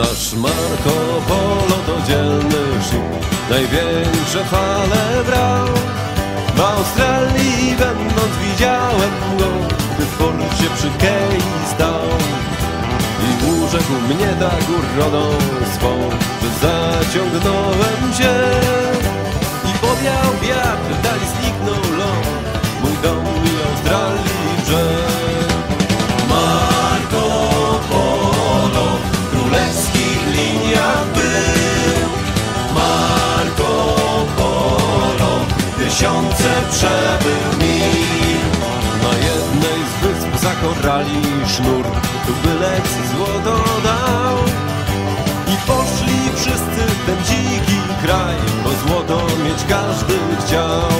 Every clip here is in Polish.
Nasz Marco Polo to dzielny szyk, największe fale brał. W Australii będąc widziałem go, gdy w porcie przy Kei stał. I urzekł mnie tak urodą swą, że zaciągnąłem się. Tysiące przebył mil. Na jednej z wysp za korali sznur, tu bylec złoto dał. I poszli wszyscy w ten dziki kraj, bo złoto mieć każdy chciał.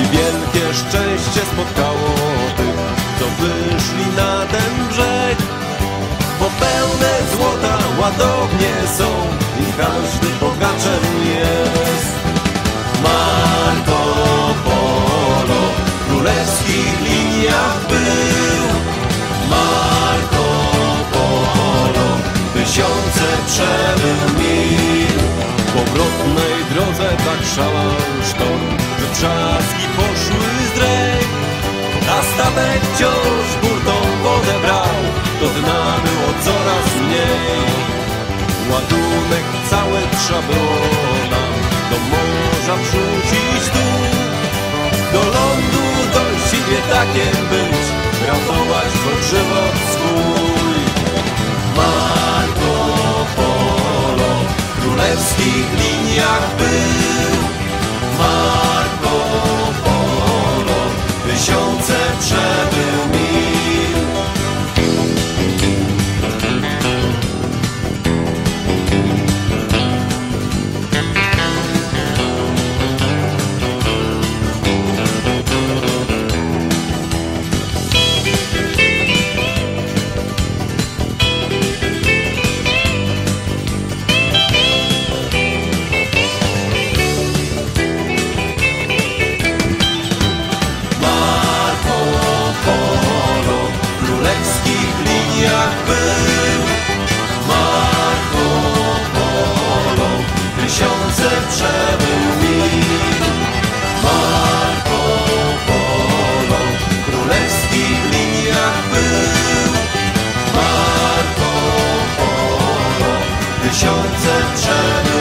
I wielkie szczęście spotkało tych, co wyszli na ten brzeg. Bo pełne złota ładownie są i każdy bogaczem jest. Nam do morza wrzucić tu. Do lądu dojść i takiem być, ratować twój żywot swój. Marco Polo w królewskich liniach był. 就在这里